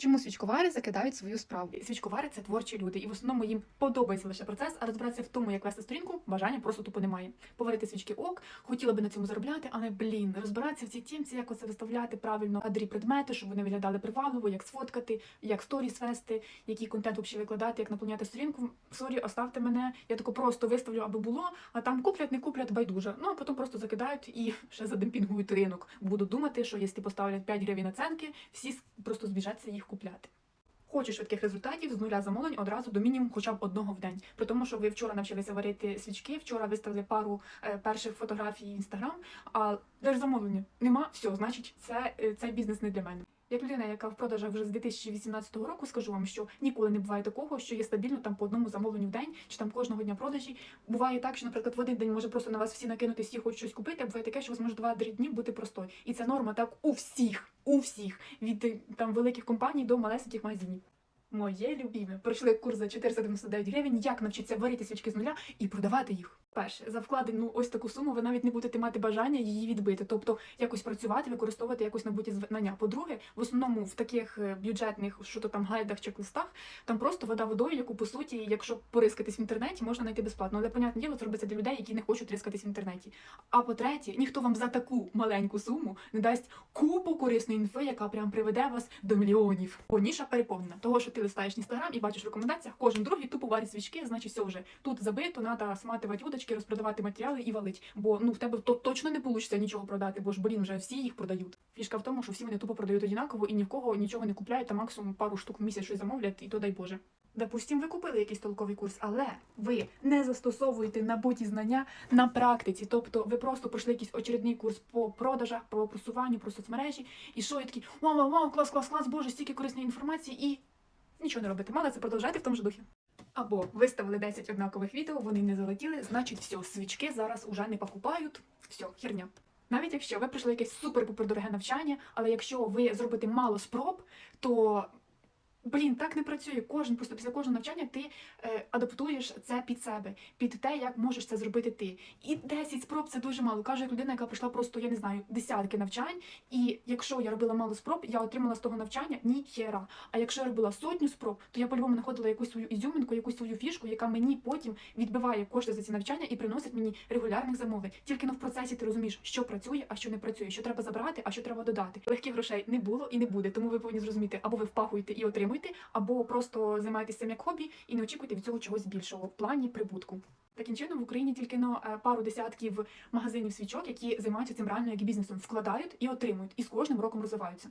Чому свічковари закидають свою справу? Свічковари це творчі люди, і в основному їм подобається лише процес, а розбиратися в тому, як вести сторінку, бажання просто тупо немає. Поварити свічки ок, хотіла би на цьому заробляти, але блін, розбиратися в цій тімці, як оце виставляти правильно кадрі предмети, щоб вони виглядали привабливо, як сфоткати, як сторіс вести, який контент взагалі викладати, як наповняти сторінку. Сорі, оставте мене. Я тако просто виставлю, аби було, а там куплять, не куплять, байдуже. Ну а потім просто закидають і ще задемпінгують ринок. Буду думати, що якщо поставлять 5 гривень оценки, всі просто збіжаться їх купляти. Хочу швидких результатів з нуля замовлень одразу до мінімум хоча б одного в день. При тому, що ви вчора навчилися варити свічки, вчора виставили пару е, перших фотографій інстаграм, а де замовлення нема, все, значить, це, е, цей бізнес не для мене. Як людина, яка в продажах вже з 2018 року, скажу вам, що ніколи не буває такого, що є стабільно там по одному замовленню в день, чи там кожного дня продажі. Буває так, що, наприклад, в один день може просто на вас всі накинути, всі хочуть щось купити, а буває таке, що у вас може 2-3 дні бути простой. І це норма так у всіх, у всіх, від е, там великих компаній до малесеньких магазинів. Моє любіме. Пройшли курс за 499 гривень, як навчитися варити свічки з нуля і продавати їх. Перше, за вкладену ось таку суму ви навіть не будете мати бажання її відбити, тобто якось працювати, використовувати якось набуті знання. По-друге, в основному в таких е, бюджетних, що то там гайдах чи листах, там просто вода водою, яку по суті, якщо порискатись в інтернеті, можна знайти безплатно. Але понятне діло, це робиться для людей, які не хочуть рискатись в інтернеті. А по-третє, ніхто вам за таку маленьку суму не дасть купу корисної інфи, яка прям приведе вас до мільйонів. Бо ніша переповнена. Того, що ти листаєш інстаграм і бачиш в рекомендаціях, кожен другий тупо варить свічки, значить все вже тут забито, треба сматувати удочки, розпродавати матеріали і валить. Бо ну в тебе то точно не вийде нічого продати, бо ж блін, вже всі їх продають. Фішка в тому, що всі вони тупо продають однаково і ні в кого нічого не купляють, а максимум пару штук в місяць щось замовлять, і то дай Боже. Допустим, ви купили якийсь толковий курс, але ви не застосовуєте набуті знання на практиці. Тобто ви просто пройшли якийсь очередний курс по продажах, по просуванню, про соцмережі, і що і такі вау, вау, вау, клас, клас, клас, боже, стільки корисної інформації, і нічого не робите. Мали це продовжайте в тому ж духі. Або виставили 10 однакових відео, вони не залетіли, значить, все, свічки зараз уже не покупають. Все, херня. Навіть якщо ви пройшли якесь супер-пупер дороге навчання, але якщо ви зробите мало спроб, то блін, так не працює. Кожен просто після кожного навчання ти е, адаптуєш це під себе, під те, як можеш це зробити ти. І 10 спроб це дуже мало. Каже людина, яка пройшла просто, я не знаю, десятки навчань. І якщо я робила мало спроб, я отримала з того навчання ні хера. А якщо я робила сотню спроб, то я по-любому знаходила якусь свою ізюминку, якусь свою фішку, яка мені потім відбиває кошти за ці навчання і приносить мені регулярних замовлень. Тільки но в процесі ти розумієш, що працює, а що не працює, що треба забрати, а що треба додати. Легких грошей не було і не буде, тому ви повинні зрозуміти, або ви впахуєте і отримуєте, або просто займайтеся як хобі і не очікуйте від цього чогось більшого в плані прибутку. Таким чином в Україні тільки но е, пару десятків магазинів свічок, які займаються цим реально як бізнесом, вкладають і отримують, і з кожним роком розвиваються.